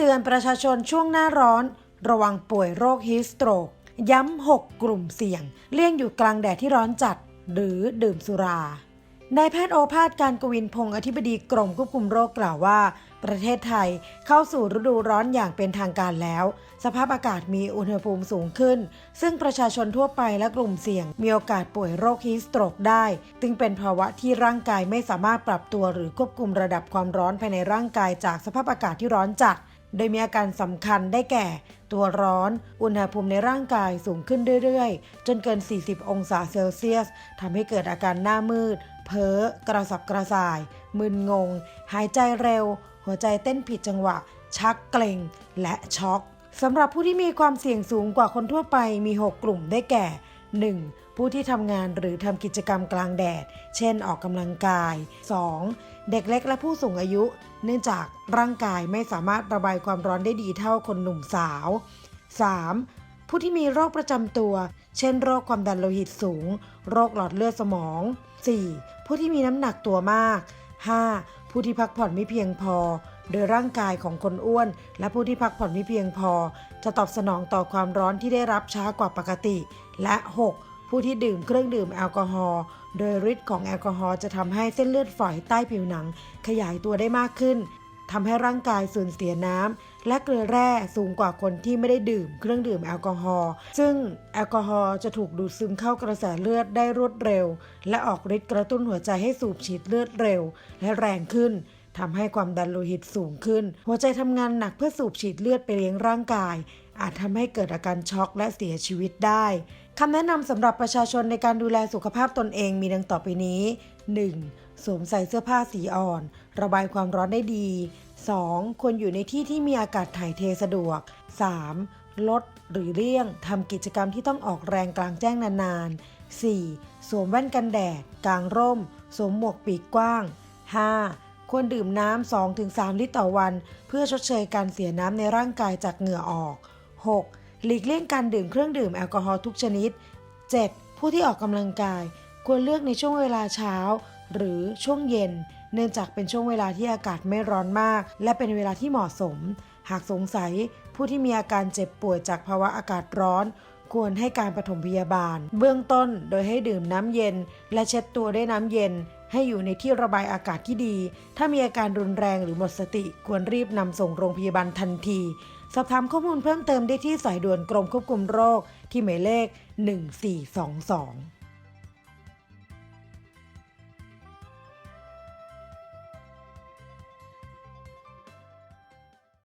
เตือนประชาชนช่วงหน้าร้อน ระวังป่วยโรคฮีสโตรก ย้ำ 6 กลุ่มเสี่ยง เลี่ยงอยู่กลางแดดที่ร้อนจัด หรือดื่มสุรานายแพทย์โอภาสการกวินพงศ์อธิบดีกรมควบคุมโรคกล่าวว่า ประเทศไทยเข้าสู่ฤดูร้อนอย่างเป็นทางการแล้ว สภาพอากาศมีอุณหภูมิสูงขึ้น ซึ่งประชาชนทั่วไปและกลุ่มเสี่ยง มีโอกาสป่วยโรคฮีสโตรกได้ จึงเป็นภาวะที่ร่างกายไม่สามารถปรับตัวหรือควบคุมระดับความร้อนภายในร่างกายจากสภาพอากาศที่ร้อนจัด โดยมีอาการสำคัญได้แก่ ตัวร้อน อุณหภูมิในร่างกายสูงขึ้นเรื่อยๆ จนเกิน 40 องศาเซลเซียสทำให้เกิดอาการหน้ามืด เพ้อ กระสับกระส่าย มึนงง หายใจเร็ว หัวใจเต้นผิดจังหวะ ชักเกร็ง และช็อกสำหรับผู้ที่มีความเสี่ยงสูงกว่าคนทั่วไปมี 6 กลุ่มได้แก่ 1. ผู้ที่ทำงานหรือทำกิจกรรมกลางแดด เช่นออกกำลังกาย 2. เด็กเล็กและผู้สูงอายุ เนื่องจากร่างกายไม่สามารถระบายความร้อนได้ดีเท่าคนหนุ่มสาว 3. ผู้ที่มีโรคประจำตัว เช่น โรคความดันโลหิตสูง โรคหลอดเลือดสมอง 4. ผู้ที่มีน้ำหนักตัวมาก 5. ผู้ที่พักผ่อนไม่เพียงพอ โดยร่างกายของคนอ้วน และผู้ที่พักผ่อนไม่เพียงพอ จะตอบสนองต่อความร้อนที่ได้รับช้ากว่าปกติ และ 6. ผู้ที่ดื่มเครื่องดื่มแอลกอฮอล์โดยฤทธิ์ของแอลกอฮอล์จะทำให้เส้นเลือดฝอยใต้ผิวหนัง ขยายตัวได้มากขึ้น ทำให้ร่างกายสูญเสียน้ำและเกลือแร่สูงกว่าคนที่ไม่ได้ดื่มเครื่องดื่มแอลกอฮอล์ซึ่งแอลกอฮอล์จะถูกดูดซึมเข้ากระแสเลือดได้รวดเร็ว และออกฤทธิ์กระตุ้นหัวใจให้สูบฉีดเลือดเร็ว และแรงขึ้น ทำให้ความดันโลหิตสูงขึ้น หัวใจทำงานหนักเพื่อสูบฉีดเลือดไปเลี้ยงร่างกาย อาจทำให้เกิดอาการช็อกและเสียชีวิตได้คำแนะนำสำหรับประชาชนในการดูแลสุขภาพตนเองมีดังต่อไปนี้ 1. สวมใส่เสื้อผ้าสีอ่อน ระบายความร้อนได้ดี 2. ควรอยู่ในที่ที่มีอากาศถ่ายเทสะดวก 3. ลดหรือเลี่ยงทำกิจกรรมที่ต้องออกแรงกลางแจ้งนานๆ 4. สวมแว่นกันแดดกางร่ม สวมหมวกปีกกว้าง 5. ควรดื่มน้ำ 2-3 ลิตรต่อวัน เพื่อชดเชยการเสียน้ำในร่างกายจากเหงื่อออก 6. หลีกเลี่ยงการดื่มเครื่องดื่มแอลกอฮอล์ทุกชนิด 7. ผู้ที่ออกกำลังกาย ควรเลือกในช่วงเวลาเช้า หรือช่วงเย็น เนื่องจากเป็นช่วงเวลาที่อากาศไม่ร้อนมาก และเป็นเวลาที่เหมาะสม หากสงสัย ผู้ที่มีอาการเจ็บป่วยจากภาวะอากาศร้อน ควรให้การปฐมพยาบาล เบื้องต้นโดยให้ดื่มน้ำเย็น และเช็ดตัวด้วยน้ำเย็น ให้อยู่ในที่ระบายอากาศที่ดี ถ้ามีอาการรุนแรงหรือหมดสติ ควรรีบนำส่งโรงพยาบาลทันที สอบถามข้อมูลเพิ่มเติมได้ที่สายด่วนกรมควบคุมโรคที่หมายเลข 1422